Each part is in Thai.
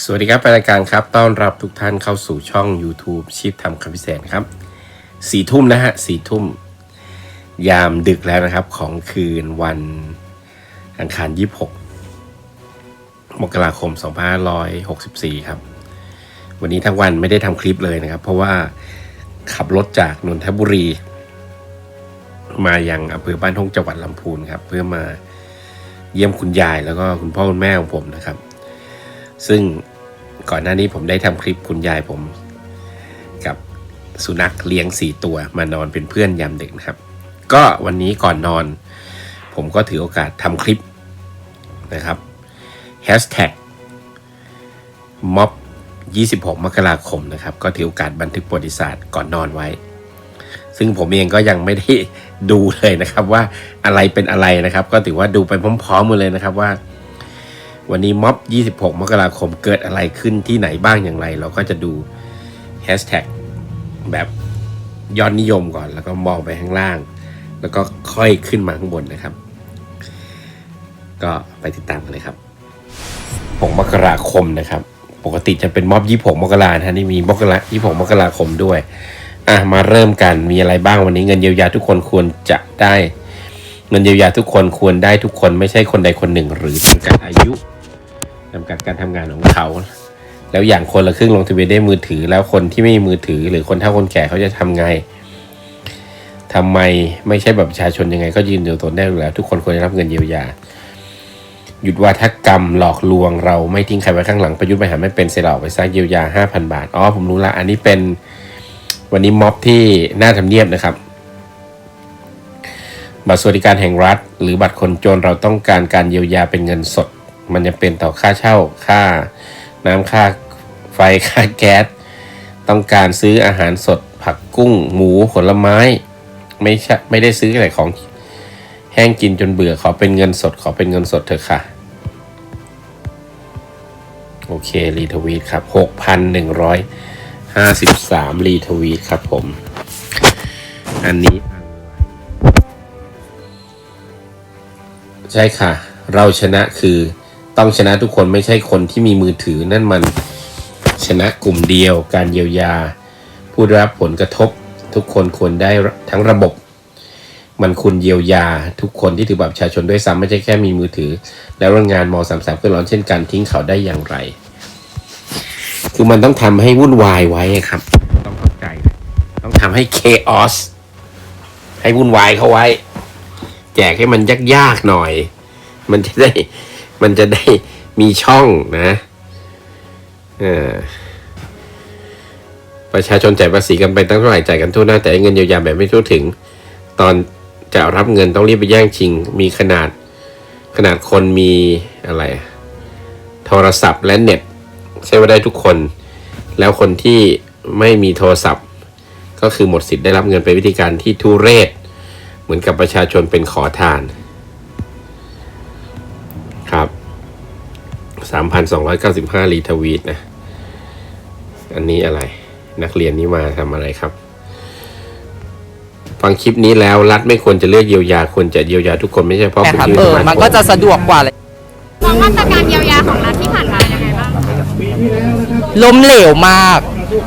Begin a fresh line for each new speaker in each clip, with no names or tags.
สวัสดีครับรายการครับ ต้อนรับทุกท่านเข้าสู่ช่อง YouTube ชีพทำคำพิเศษครับสี่ทุ่มนะฮะสี่ทุ่ม ยามดึกแล้วนะครับของคืนวันอังคาร26มกราคม2564ครับ วันนี้ทั้งวันไม่ได้ทำคลิปเลยนะครับ เพราะว่าขับรถจากนนทบุรี มายังอำเภอบ้านท่งจังหวัดลำพูนครับ เพื่อมาเยี่ยมคุณยายแล้วก็คุณพ่อคุณแม่ของผมนะครับ ซึ่งก่อนหน้านี้ผมได้ทำคลิปคุณยายผม กับสุนัขเลี้ยงสี่ตัวมานอนเป็นเพื่อนยามดึกนะครับ ก็วันนี้ก่อนนอน ผมก็ถือโอกาสทำคลิปนะครับ Hashtag ม็อบ26 มกราคมนะครับ ก็ถือโอกาสบันทึกประวัติศาสตร์ก่อนนอนไว้ ซึ่งผมเองก็ยังไม่ได้ดูเลยนะครับว่าอะไรเป็นอะไรนะครับ ก็ถือว่าดูไปพร้อมๆกันเลยนะครับว่า วันนี้ม็อบ 26 มกราคมเกิดอะไรขึ้นที่ไหนบ้างอย่างไร เราก็จะดูแฮชแท็กแบบยอดนิยมก่อน แล้วก็มองไปข้างล่าง แล้วก็ค่อยขึ้นมาข้างบนนะครับ ก็ไปติดตามกันเลยครับ 6 มกราคมนะครับ ปกติจะเป็นม็อบ 26 มกรานะฮะนี่มีมกรา26 มกราคมด้วยอะมาเริ่มกันมีอะไรบ้างวันนี้เงินเยียวยาทุกคนควรจะได้ เงินเยียวยาทุกคนควรได้ทุกคนไม่ใช่คนใดคนหนึ่ง หรือจำกัดอายุ จำกัดการทำงานของเขา แล้วอย่างคนละครึ่งลงทะเบียนได้มือถือ แล้วคนที่ไม่มีมือถือ หรือคนเฒ่าคนแก่เขาจะทำไงทำไมไม่ใช่แบบประชาชนยังไงก็ยืนอยู่ตนได้อยู่แล้ว ทุกคนควรจะรับเงินเยียวยา หยุดวาทกรรมหลอกลวงเราไม่ทิ้งใครไว้ข้างหลังประยุทธ์ไปหาไม่เป็นเสยหลอกไปสร้างเยียวยา 5,000 บาทอ๋อผมรู้ละอันนี้เป็นวันนี้ม็อบที่หน้าทำเนียบนะครับบัตรสวัสดิการแห่งรัฐ หรือบัตรคนจนเราต้องการการเยียวยาเป็นเงินสด มันจะเป็นต่อค่าเช่าค่าน้ำค่าไฟค่าแก๊ส ต้องการซื้ออาหารสดผักกุ้ง หมูผลไม้ ไม่ใช่ไม่ได้ซื้ออะไรของแห้งกินจนเบื่อขอเป็นเงินสดขอเป็นเงินสดเถอะค่ะ โอเค รีทวีตครับ 6,153 รีทวีตครับผม อันนี้ ใช่ค่ะ เราชนะคือ ต้องชนะทุกคนไม่ใช่คนที่มีมือถือนั่นมันชนะกลุ่มเดียว การเยียวยา ผู้ได้รับผลกระทบ ทุกคนควรได้ทั้งระบบ มันคุณเยียวยา ทุกคนที่ถือบัตรประชาชนด้วยซ้ำไม่ใช่แค่มีมือถือ แล้วโรงงานมสามสามเพื่อร้อนเช่นกันทิ้งเขาได้อย่างไร คือมันต้องทำให้วุ่นวายไว้ครับ ต้องเข้าใจ ต้องทำให้ chaos ให้วุ่นวายเข้าไว้ แจกให้มันยากๆหน่อย มันจะได้ มันจะได้มีช่องนะประชาชนจ่ายภาษีกันไปตั้งเท่าไหร่จ่ายกันทั่วหน้าแต่เงินเยียวยาแบบไม่ทั่วถึง ตอนจะรับเงินต้องรีบไปแย่งชิง มีขนาดขนาดคนมีอะไร โทรศัพท์และเน็ตใช้ว่าได้ทุกคน แล้วคนที่ไม่มีโทรศัพท์ ก็คือหมดสิทธิ์ได้รับเงินเป็นวิธีการที่ทุเรศ เหมือนกับประชาชนเป็นขอทาน 3,295 รีทวีตนะ อันนี้อะไร นักเรียนนี้มาทำอะไรครับ ฟังคลิปนี้แล้วรัฐไม่ควรจะเลือกเยียวยาควรจะเยียวยาทุกคนไม่ใช่เพราะ
แต่
คุณ
ครับ
ยื่น
เออ
สาร์ท
มัน
โฟ
ก็จะสะดวกกว่าเลย
มองมาตรการเยียวยาของรัฐที่ผ่านมายังไงบ้าง
ล้มเหลวมาก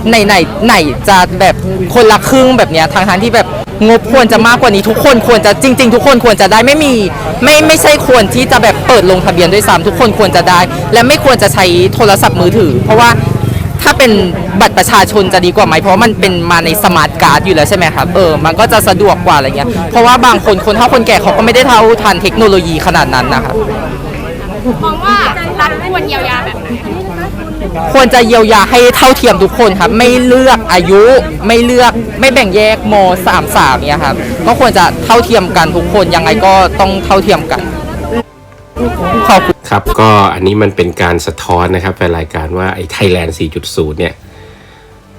ไหนไหนไหนจะแบบคนละครึ่งแบบเนี้ยทางทางที่แบบงบควรจะมากกว่านี้ทุกคนควรจะจริง ๆ ทุกคนควรจะได้ไม่มี ไม่ไม่ใช่ควรที่จะแบบเปิดลงทะเบียนด้วยซ้ำทุกคนควรจะได้ และไม่ควรจะใช้โทรศัพท์มือถือ เพราะว่าถ้าเป็นบัตรประชาชนจะดีกว่าไหมเพราะมันเป็นมาในสมาร์ทการ์ดอยู่แล้วใช่ไหมครับเออมันก็จะสะดวกกว่าอะไรเงี้ยเพราะว่าบางคนคนเฒ่าคนแก่เขาก็ไม่ได้เท่าทันเทคโนโลยีขนาดนั้นนะครับ
มองว่ารัฐควรเยียวยาแบบไหน
ควรจะเยียวยาให้เท่าเทียมทุกคนครับ ไม่เลือกอายุไม่เลือกไม่แบ่งแยกมสามสามเนี่ยครับก็ควรจะเท่าเทียมกันทุกคนยังไงก็ต้องเท่าเทียมกันขอบคุณ
ครับก็อันนี้มันเป็นการสะท้อนนะครับแฟนรายการว่าไอ้ไทยแลนด์ 4.0 เนี่ย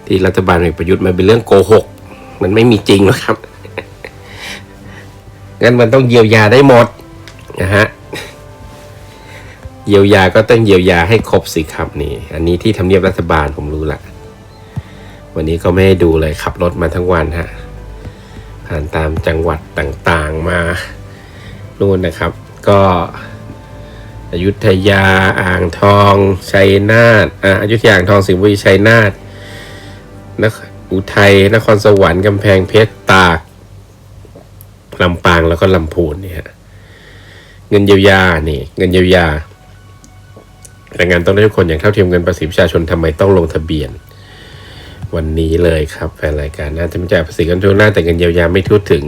ที่รัฐบาลพลเอกประยุทธ์มันเป็นเรื่องโกหก มันไม่มีจริงหรอกครับงั้นมันต้องเยียวยาได้หมดนะฮะ เยียวยาก็ต้องเยียวยาให้ครบสิครับนี่ อันนี้ที่ทำเนียบรัฐบาลผมรู้ละ วันนี้ก็ไม่ได้ดูเลยขับรถมาทั้งวันฮะ ผ่านตามจังหวัดต่างๆมานู่นนะครับ ก็อยุธยาอ่างทอง ชัยนาทอ่าอยุธยาอ่างทองสิงห์บุรีชัยนาทนครอุทัยนครสวรรค์กำแพงเพชรตากลำปางแล้วก็ลำพูนเนี่ยเงินเยียวยานี่ เงินเยียวยา แรงงานต้องได้ทุกคนอย่างเท่าเทียมเงินภาษีประชาชนทำไมต้องลงทะเบียน วันนี้เลยครับแฟนรายการน่าจะไม่จ่ายภาษีกันทั่วหน้าแต่เงินเยียวยาไม่ทั่วถึง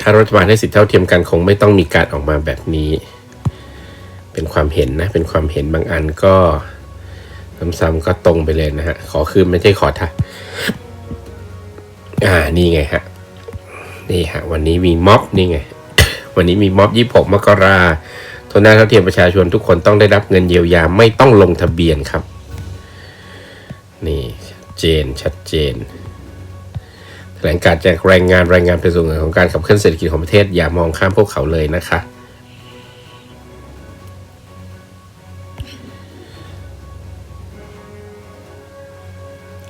ถ้ารัฐบาลให้สิทธิเท่าเทียมกันคงไม่ต้องมีการออกมาแบบนี้ เป็นความเห็นนะเป็นความเห็นบางอันก็ซ้ำๆก็ตรงไปเลยนะฮะขอคืนไม่ใช่ขอท่ะอ่านี่ไงฮะนี่ฮะวันนี้มีม็อบนี่ไงวันนี้มีม็อบยี่หกมกรา ทุนหน้าเท่าเทียมประชาชนทุกคนต้องได้รับเงินเยียวยาไม่ต้องลงทะเบียนครับ นี่ชัดเจนชัดเจนแถลงการแจกแรงงานรายงานเป็นส่วนหนึ่งของการขับเคลื่อนเศรษฐกิจของประเทศอย่ามองข้ามพวกเขาเลยนะคะ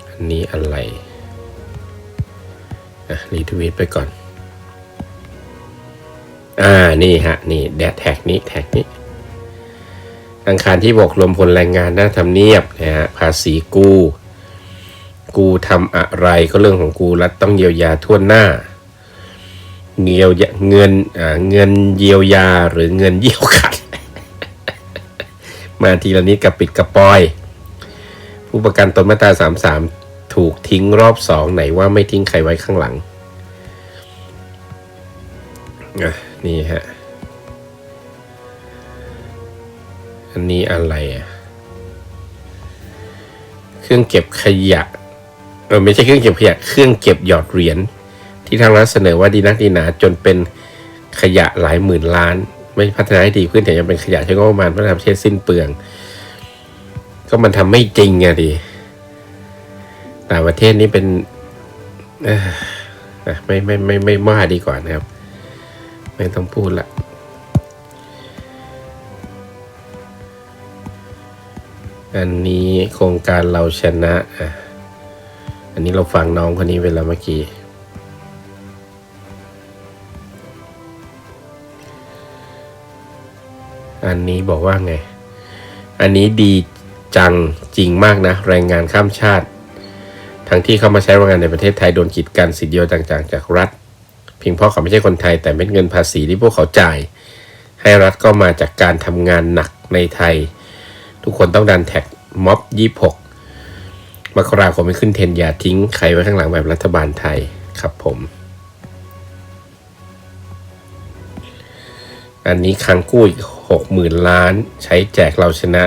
อันนี้อะไร อะ รีทวีตไปก่อน อ่านี่ฮะนี่แดดแท็กนี้แท็กนี้อังคารที่บอกรวมพลแรงงานหน้าทำเนียบนะฮะภาษีกูกูทำอะไรก็เรื่องของกูรัฐต้องเยียวยาทั่วหน้าเงียวยาเงินอ่าเงินเยียวยาหรือเงินเยี่ยวขัด มาทีละนิดกับปิดกระปอย ผู้ประกันตนมาตราสามสามถูกทิ้งรอบสองไหนว่าไม่ทิ้งใครไว้ข้างหลังอะ นี่ฮะ อันนี้อะไรอะ เครื่องเก็บขยะ เออไม่ใช่เครื่องเก็บขยะ เครื่องเก็บหยอดเหรียญที่ทางรัฐเสนอว่าดีนักดีหนาจนเป็นขยะหลายหมื่นล้าน ไม่พัฒนาให้ดีขึ้นแต่ยังเป็นขยะใช้งบประมาณพัฒนาประเทศสิ้นเปลือง ก็มันทำไม่จริงอะดิต่างประเทศนี้เป็นเอ่ออะไม่ไม่ไม่ไม่ไม่ว่าดีกว่านะครับ ไม่ต้องพูดละอันนี้โครงการเราชนะอะอันนี้เราฟังน้องคนนี้เวลาเมื่อกี้อันนี้บอกว่าไง อันนี้ดีจังจริงมากนะ แรงงานข้ามชาติ ทั้งที่เข้ามาใช้แรงงานในประเทศไทยโดนกีดกันสิทธิเดียวต่างๆ จากรัฐ พียงเพราะเขาไม่ใช่คนไทยแต่เม็ดเงินภาษีที่พวกเขาจ่าย ให้รัฐก็มาจากการทำงานหนักในไทย ทุกคนต้องดันแท็กม็อบยี่หกมกราคมไม่ขึ้นเทนอย่าทิ้งใครไว้ข้างหลังแบบรัฐบาลไทยครับผม อันนี้ค้างกู้อีกหกหมื่นล้าน ใช้แจกเราชนะ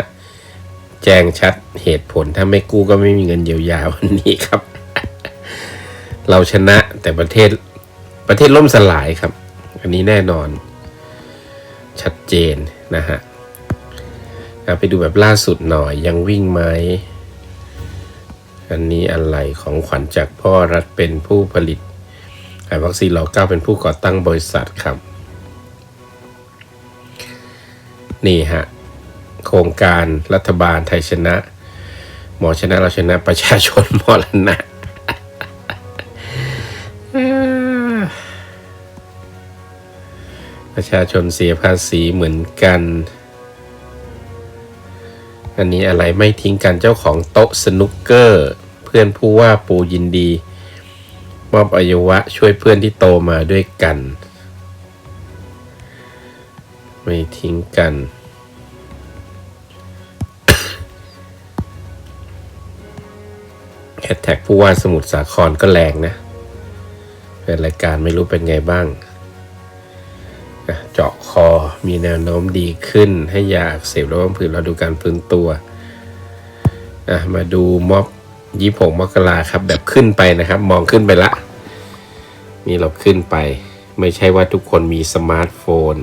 แจ้งชัดเหตุผลถ้าไม่กู้ก็ไม่มีเงินเยียวยาวันนี้ครับ เราชนะแต่ประเทศ ประเทศล่มสลายครับ อันนี้แน่นอน ชัดเจนนะฮะไปดูแบบล่าสุดหน่อยยังวิ่งไหมอันนี้อะไรของขวัญจากพ่อรัฐเป็นผู้ผลิตขายวัคซีนเราเก้าเป็นผู้ก่อตั้งบริษัทครับ นี่ฮะ โครงการรัฐบาลไทยชนะ หมอชนะเราชนะประชาชนมรณะ ประชาชนเสียภาษีเหมือนกัน อันนี้อะไรไม่ทิ้งกันเจ้าของโต๊ะสนุกเกอร์ เพื่อนผู้ว่าปูยินดี มอบอวัยวะช่วยเพื่อนที่โตมาด้วยกัน ไม่ทิ้งกันแฮชแท็กผู้ว่าสมุทรสาครก็แรงนะเป็นรายการไม่รู้เป็นไงบ้าง เจาะคอมีแนวโน้มดีขึ้น ให้ยาอักเสบระวังผื่นเราดูการฟื้นตัวอะมาดูม็อบยี่หกมกราครับ แบบขึ้นไปนะครับ มองขึ้นไปละ นี่เราขึ้นไป ไม่ใช่ว่าทุกคนมีสมาร์ทโฟน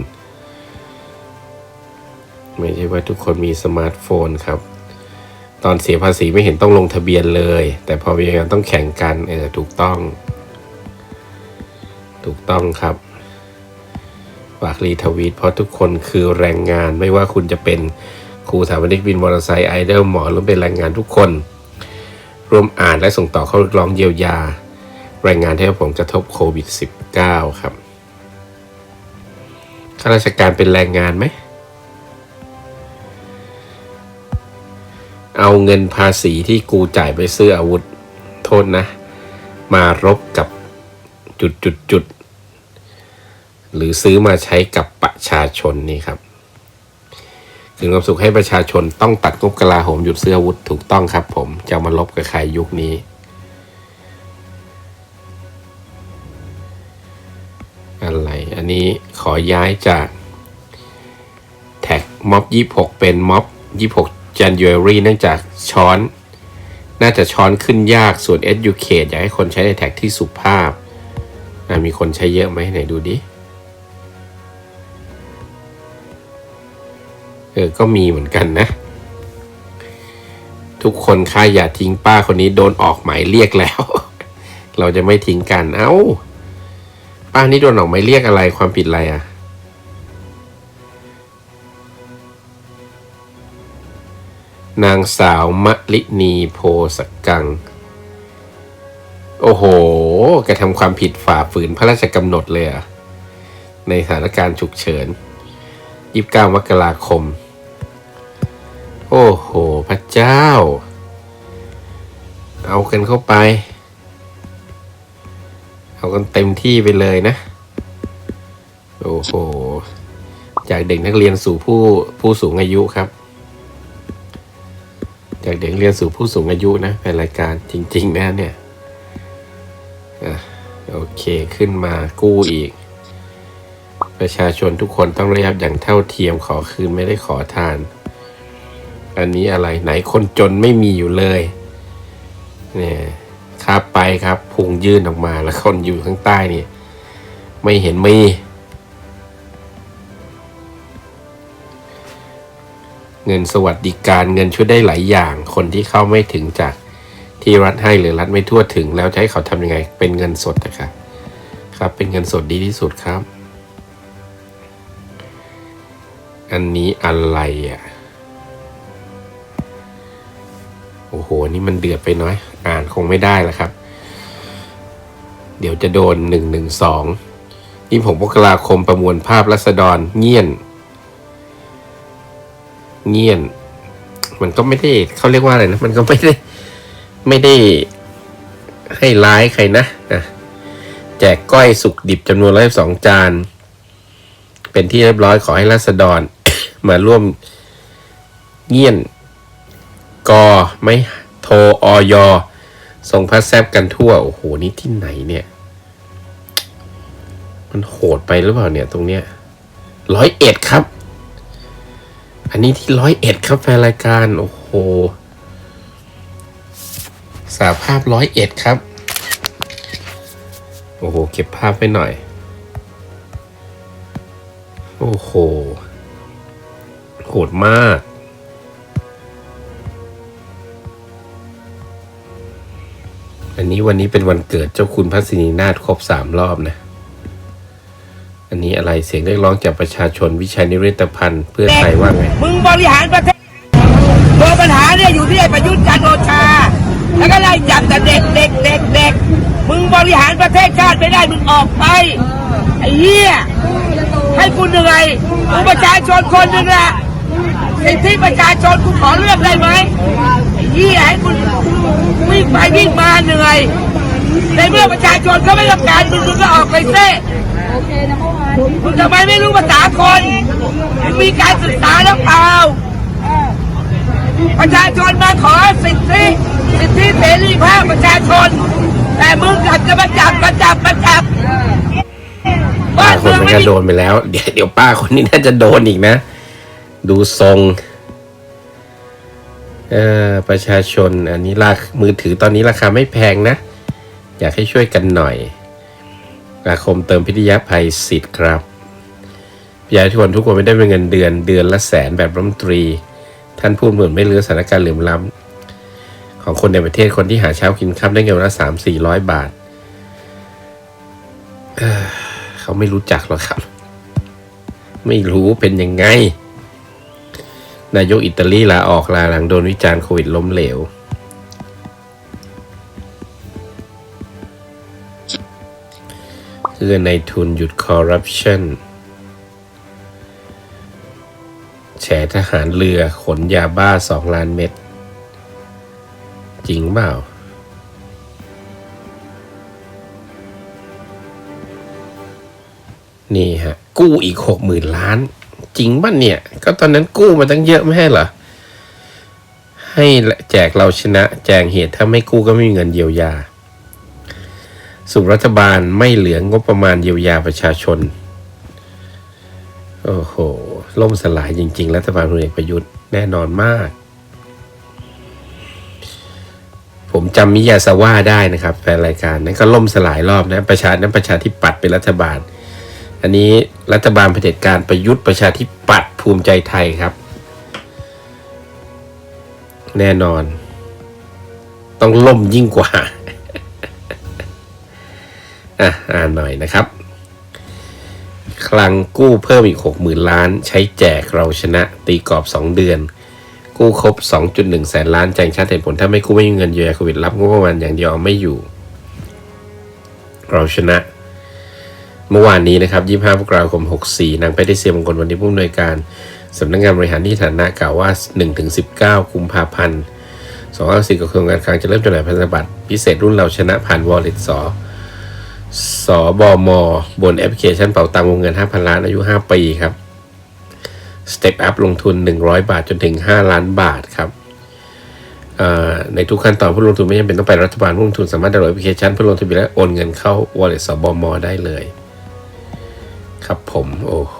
ไม่ใช่ว่าทุกคนมีสมาร์ทโฟนครับ ตอนเสียภาษีไม่เห็นต้องลงทะเบียนเลย แต่พอมีงานต้องแข่งกันเออถูกต้อง ถูกต้องครับ ฝากรีทวีตเพราะทุกคนคือแรงงานไม่ว่าคุณจะเป็นครูสถาปนิกวินมอเตอร์ไซค์ไอดอลหมอหรือเป็นแรงงานทุกคน ร่วมอ่านและส่งต่อข้อเรียกร้องเยียวยา แรงงานที่ผลกระทบโควิด -19 ครับข้าราชการเป็นแรงงานไหม เอาเงินภาษีที่กูจ่ายไปซื้ออาวุธ โทษนะ มารบกับจุดจุดจุด หรือซื้อมาใช้กับประชาชนนี่ครับถึงความสุขให้ประชาชนต้องตัดงบกลาโหมหยุดซื้อวุธถูกต้องครับ ผมจะมาลบกับใครยุคนี้ อะไร อันนี้ขอย้ายจากแท็กม็อบยี่หกเป็นม็อบยี่หก January เนื่องจากช้อน น่าจะช้อนขึ้นยากส่วน educate อยากให้คนใช้ในแท็กที่สุภาพ มีคนใช้เยอะไหมไหนดูดิ เออก็มีเหมือนกันนะ ทุกคนค่าอย่าทิ้งป้าคนนี้โดนออกหมายเรียกแล้ว เราจะไม่ทิ้งกันเอ้า ป้านี่โดนออกหมายเรียกอะไรความผิดอะไรอะนางสาวมะลินีโพสกัง โอ้โห กระทำความผิดฝ่าฝืนพระราชกำหนดเลยอะในสถานการณ์ฉุกเฉิน 29 มกราคม โอ้โห พระเจ้า เอากันเข้าไป เอากันเต็มที่ไปเลยนะ โอ้โห จากเด็กนักเรียนสู่ผู้ผู้สูงอายุครับ จากเด็กเรียนสู่ผู้สูงอายุนะเป็นรายการจริง ๆ นะเนี่ยอโอเคขึ้นมากู้อีก ประชาชนทุกคนต้องได้รับอย่างเท่าเทียมขอคืนไม่ได้ขอทาน อันนี้อะไรไหนคนจนไม่มีอยู่เลย เนี่ยครับไปครับพุงยื่นออกมาแล้วคนอยู่ข้างใต้นี่ไม่เห็นมี เงินสวัสดิการเงินช่วยได้หลายอย่าง คนที่เข้าไม่ถึงจากที่รัฐให้หรือรัฐไม่ทั่วถึง แล้วจะให้เขาทำยังไง เป็นเงินสดนะครับครับเป็นเงินสดดีที่สุดครับ อันนี้อะไรอะ โอ้โห นี่มันเดือดไปน้อย อ่านคงไม่ได้แล้วครับ เดี๋ยวจะโดนหนึ่งหนึ่งสองนี่ผมมกราคมประมวลภาพรัษฎรเงียน เงียน มันก็ไม่ได้เขาเรียกว่าอะไรนะ มันก็ไม่ได้ไม่ได้ให้ร้ายใครนะอะแจกก้อยสุกดิบจำนวนร้อยสองจาน เป็นที่เรียบร้อยขอให้รัษฎรมาร่วมเงียน กอไม่โทรออยส่งพัสแซบกันทั่ว โอ้โห นี่ที่ไหนเนี่ย มันโหดไปหรือเปล่าเนี่ยตรงเนี้ยร้อยเอ็ดครับ อันนี้ที่ร้อยเอ็ดครับแฟนรายการ โอ้โห สาภาพร้อยเอ็ดครับ โอ้โห เก็บภาพไว้หน่อย โอ้โห โหดมาก อันนี้วันนี้เป็นวันเกิดเจ้าคุณพระศินีนาถครบสามรอบนะ อันนี้อะไรเสียงเรียกร้องจากประชาชนวิชัยนิเรศพันธ์เพื่อไทยว่าไง
มึงบริหารประเทศตัวปัญหาเนี่ยอยู่ที่ไอ้ประยุทธ์จันทร์โอชา แล้วก็ไล่จับแต่เด็กเด็กเด็กเด็กมึงบริหารประเทศชาติไม่ได้มึงออกไปไอ้เหี้ยให้กูเหนื่อยกูประชาชนคนหนึ่งละสิทธิประชาชนกูขอเลือกได้ไหม ไอ้เหี้ยให้กูวิ่งไปวิ่งมาเหนื่อย ในเมื่อประชาชนเขาไม่ต้องการมึงมึงก็ออกไปเซ่มึงทำไมไม่รู้ภาษาคนมึงมีการศึกษาแล้วเปล่า ประชาชนมาขอสิทธิสิทธิเสรีภาพประชาชน แต่มึงกลับจะมาจับมาจับมาจับ
ป้าคนนั้นก็โดนไปแล้ว เดี๋ยวเดี๋ยวป้าคนนี้น่าจะโดนอีกนะ ดูทรง เออประชาชนอันนี้ราคามือถือตอนนี้ราคาไม่แพงนะ อยากให้ช่วยกันหน่อยอาคมเติมพิทยาภัยสิทธิ์ครับอยากให้ทุกคนทุกคนไม่ได้เป็นเงินเดือนเดือนละแสนแบบรัฐมนตรี ท่านพูดเหมือนไม่รู้สถานการณ์เหลื่อมล้ำของคนในประเทศคนที่หาเช้ากินค่ำได้เงินวันละสามสี่ร้อยบาทเขาไม่รู้จักหรอกครับ ไม่รู้เป็นยังไง นายกอิตาลีลาออกลาหลังโดนวิจารณ์โควิดล้มเหลว คือในทุนหยุดคอร์รัปชันแฉทหารเรือขนยาบ้าสองล้านเม็ด จริงเปล่านี่ฮะ กู้อีกหกหมื่นล้าน จริงป่ะเนี่ย ก็ตอนนั้นกู้มาตั้งเยอะไม่ใช่เหรอ ให้แจกเราชนะ แจงเหตุถ้าไม่กู้ก็ไม่มีเงินเยียวยา สุรัฐบาลไม่เหลืองบประมาณเยียวยาประชาชน โอ้โห ล่มสลายจริง ๆ รัฐบาลพลเอกประยุทธ์แน่นอนมาก ผมจำมิยาซาว่าได้นะครับแฟนรายการนั้นก็ล่มสลายรอบนะ ประชานั้นประชาธิปัตย์เป็นรัฐบาล อันนี้รัฐบาลเผด็จการประยุทธ์ประชาธิปัตย์ภูมิใจไทยครับ แน่นอน ต้องล่มยิ่งกว่าอะอ่านหน่อยนะครับ คลังกู้เพิ่มอีก 60,000 ล้าน ใช้แจกเราชนะตีกรอบ 2 เดือน กู้ครบ 2.1 แสนล้านแจงชัดเหตุผล ถ้าไม่กู้ไม่มีเงินเยียวยาโควิดรับงบประมาณอย่างเดียวเอไม่อยู่ เราชนะ เมื่อวานนี้นะครับ25มกราคม 64 นางไปได้เสียมงคลวันนี้ผู้อำนวยการสำนักงานบริหารที่ฐานะกล่าวว่า 1-19 กุมภาพันธ์254กระทรวงการคลังจะเริ่มจำหน่ายพันธบัตรพิเศษรุ่นเราชนะผ่าน Wallet สอสบมบนแอปพลิเคชันเป๋าตังค์วงเงิน 5,000 ล้านอายุ 5 ปีครับ Step Up ลงทุน 100 บาทจนถึง 5 ล้านบาทครับในทุกขั้นตอนผู้ลงทุนไม่จำเป็นต้องไปรัฐบาลผู้ลงทุนสามารถดาวน์โหลดแอปพลิเคชันเพื่อลงทะเบียนและโอนเงินเข้า Wallet สบมได้เลย ครับผมโอ้โห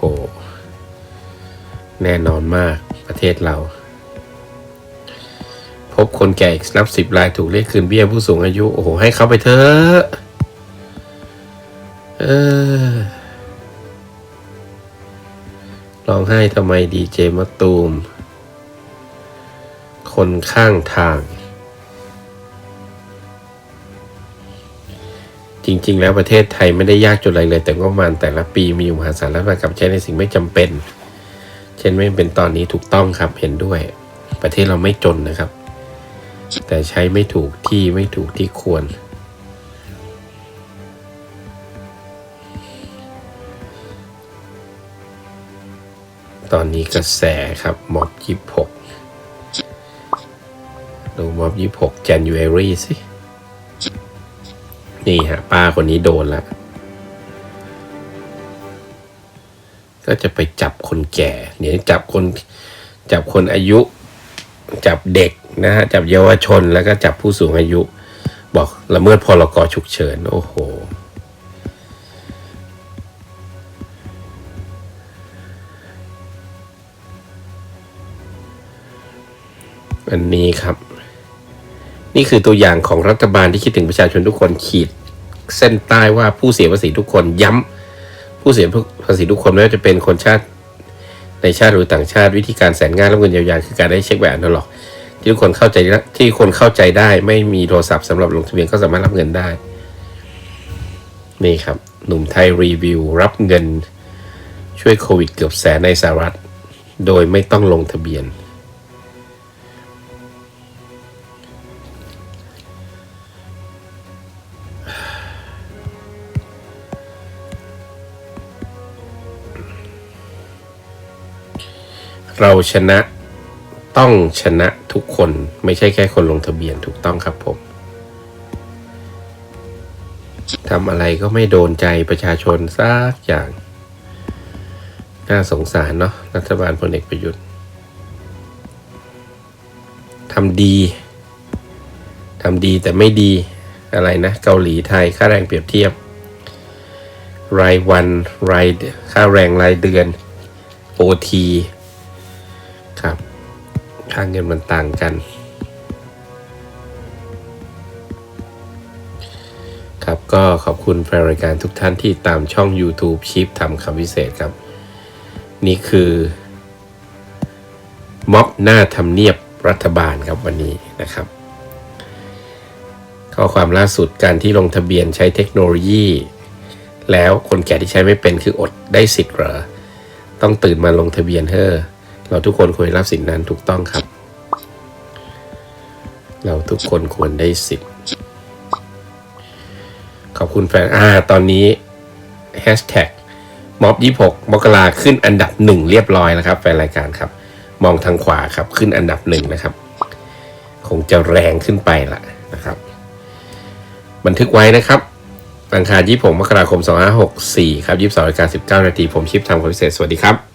แน่นอนมากประเทศเรา พบคนแก่อีกนับสิบรายถูกเรียกคืนเบี้ยผู้สูงอายุ โอ้โห ให้เขาไปเถอะเออร้องไห้ทำไมดีเจมะตูม คนข้างทาง จริง ๆ แล้วประเทศไทยไม่ได้ยากจนอะไรเลย แต่ก็ประมาณแต่ละปีมีอยู่มหาศาลและประกับใช้ในสิ่งไม่จำเป็น เช่นไม่เป็นตอนนี้ถูกต้องครับเห็นด้วย ประเทศเราไม่จนนะครับ แต่ใช้ไม่ถูกที่ไม่ถูกที่ควรตอนนี้กระแสครับม็อบยี่หกดูม็อบยี่หก January สิ นี่ฮะป้าคนนี้โดนละก็จะไปจับคนแก่เนี่ยจับคนจับคนอายุ จับเด็กนะฮะจับเยาวชนแล้วก็จับผู้สูงอายุ บอกละเมิดพรกฉุกเฉิน โอ้โห อันนี้ครับ นี่คือตัวอย่างของรัฐบาลที่คิดถึงประชาชนทุกคนขีด เส้นใต้ว่าผู้เสียภาษีทุกคนย้ำผู้เสียภาษีทุกคนไม่ว่าจะเป็นคนชาติในชาติหรือต่างชาติวิธีการแสนง่ายรับเงินเยียวยาคือการได้เช็คแบบนั้นหรอกที่ทุกคนเข้าใจที่คนเข้าใจได้ ไม่มีโทรศัพท์สำหรับลงทะเบียนก็สามารถรับเงินได้ นี่ครับ หนุ่มไทยรีวิว รับเงินช่วยโควิดเกือบแสนในสหรัฐ โดยไม่ต้องลงทะเบียน เราชนะต้องชนะทุกคนไม่ใช่แค่คนลงทะเบียนถูกต้องครับผมทำอะไรก็ไม่โดนใจประชาชนสักอย่าง น่าสงสารเนาะรัฐบาลพลเอกประยุทธ์ทำดีทำดีแต่ไม่ดีอะไรนะ เกาหลีไทยค่าแรงเปรียบเทียบ รายวันรายค่าแรงรายเดือน OT ครับ ค่าเงินมันต่างกัน ครับก็ขอบคุณแฟนรายการทุกท่านที่ตามช่อง YouTube ชิปทำคำพิเศษครับ นี่คือ ม็อบหน้าทำเนียบรัฐบาลครับวันนี้นะครับ ข้อความล่าสุดการที่ลงทะเบียนใช้เทคโนโลยี แล้วคนแก่ที่ใช้ไม่เป็นคืออดได้สิทธิ์เหรอ ต้องตื่นมาลงทะเบียนเฮ้อเราทุกคนควรรับสิทธินั้นถูกต้องครับ เราทุกคนควรได้สิทธิ์ขอบคุณแฟนอ่าตอนนี้แฮชแท็กม็อบยี่หกมกราขึ้นอันดับหนึ่งเรียบร้อยแล้วครับแฟนรายการครับ มองทางขวาครับขึ้นอันดับหนึ่งนะครับ คงจะแรงขึ้นไปละนะครับ บันทึกไว้นะครับอังคาร26มกราคม2564ครับ22นาฬิกา19นาทีผมชิปทำความพิเศษสวัสดีครับ